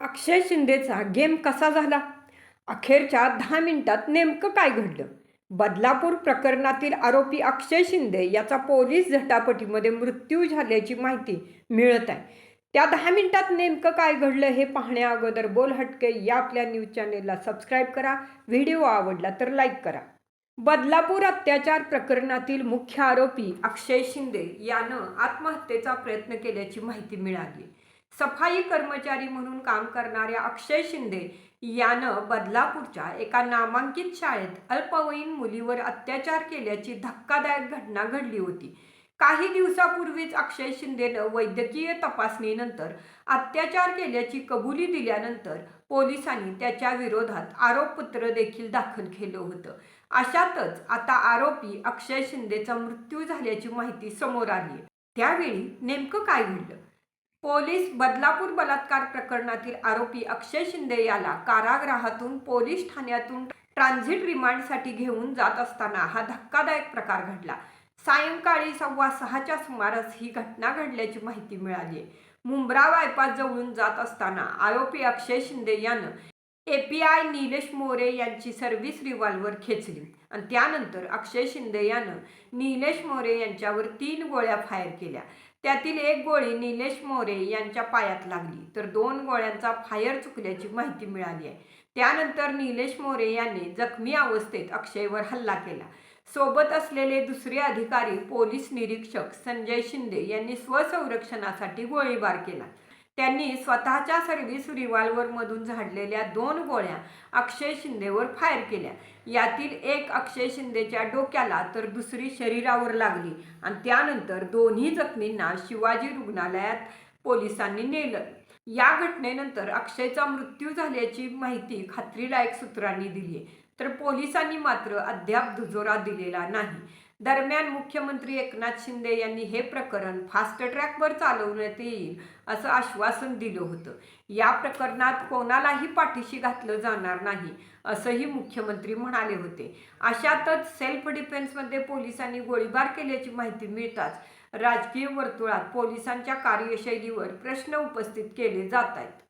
अक्षय शिंदेचा game कसा झाला? अखेरच्या दहा मिनिटात नेमकं काय घडलं? बदलापूर प्रकरणातील आरोपी अक्षय शिंदे याचा पोलीस झटापटीमध्ये मृत्यू झाल्याची माहिती मिळत आहे. त्या दहा मिनिटात नेमकं काय घडलं हे पाहण्या अगोदर बोल हटके या आपल्या न्यूज चॅनेलला सबस्क्राईब करा. व्हिडिओ आवडला तर लाईक करा. बदलापूर अत्याचार प्रकरणातील मुख्य आरोपी अक्षय शिंदे यानं आत्महत्येचा प्रयत्न केल्याची माहिती मिळाली सफाई कर्मचारी म्हणून काम करणाऱ्या अक्षय शिंदे यानं बदलापूरच्या एका नामांकित शाळेत अल्पवयीन मुलीवर अत्याचार केल्याची धक्कादायक घटना घडली होती. काही दिवसापूर्वीच अक्षय शिंदेनं वैद्यकीय तपासणीनंतर अत्याचार केल्याची कबुली दिल्यानंतर पोलिसांनी त्याच्या विरोधात आरोपपत्र देखील दाखल केलं होतं. अशातच आता आरोपी अक्षय शिंदेचा मृत्यू झाल्याची माहिती समोर आली त्यावेळी नेमकं काय घडलं? पोलीस बदलापूर बलात्कार प्रकरणातील आरोपी अक्षय शिंदे याला कारागृहातून पोलीस ठाण्यातून ट्रान्झिट रिमांडसाठी घेऊन जात असताना हा धक्कादायक प्रकार घडला. सायंकाळी सव्वा सहाच्या सुमारास ही घटना घडल्याची माहिती मिळाली मुंब्रा बायपास जवळून जात असताना आरोपी अक्षय शिंदे यानं एपीआय निलेश मोरे यांची सर्व्हिस रिव्हॉल्वर खेचली आणि त्यानंतर अक्षय शिंदे यानं निलेश मोरे यांच्यावर तीन गोळ्या फायर केल्या. त्यातील एक गोळी निलेश मोरे यांच्या पायात लागली. तर दोन गोळ्यांचा फायर चुकल्याची माहिती मिळाली आहे. त्यानंतर निलेश मोरे यांनी जखमी अवस्थेत अक्षयवर हल्ला केला. सोबत असलेले दुसरे अधिकारी पोलीस निरीक्षक संजय शिंदे यांनी स्वसंरक्षणासाठी गोळीबार केला. त्यांनी स्वतःच्या सर्व्हिस रिव्हॉल्वरमधून झाडलेल्या दोन गोळ्या अक्षय शिंदेवर फायर केल्या. यातील एक अक्षय शिंदेच्या डोक्याला तर दुसरी शरीरावर लागली आणि त्यानंतर दोन्ही जखमींना शिवाजी रुग्णालयात पोलिसांनी नेलं. या घटनेनंतर अक्षयचा मृत्यू झाल्याची माहिती खात्रीलायक सूत्रांनी दिली. तर पोलिसांनी मात्र अद्याप दुजोरा दिलेला नाही. दरम्यान मुख्यमंत्री एकनाथ शिंदे यांनी हे प्रकरण फास्ट ट्रॅकवर चालवण्यात येईल असं आश्वासन दिलं होतं. या प्रकरणात कोणालाही पाठीशी घातलं जाणार नाही असंही मुख्यमंत्री म्हणाले होते. अशातच सेल्फ डिफेन्समध्ये पोलिसांनी गोळीबार केल्याची माहिती मिळताच राजकीय वर्तुळात पोलिसांच्या कार्यशैलीवर प्रश्न उपस्थित केले जात आहेत.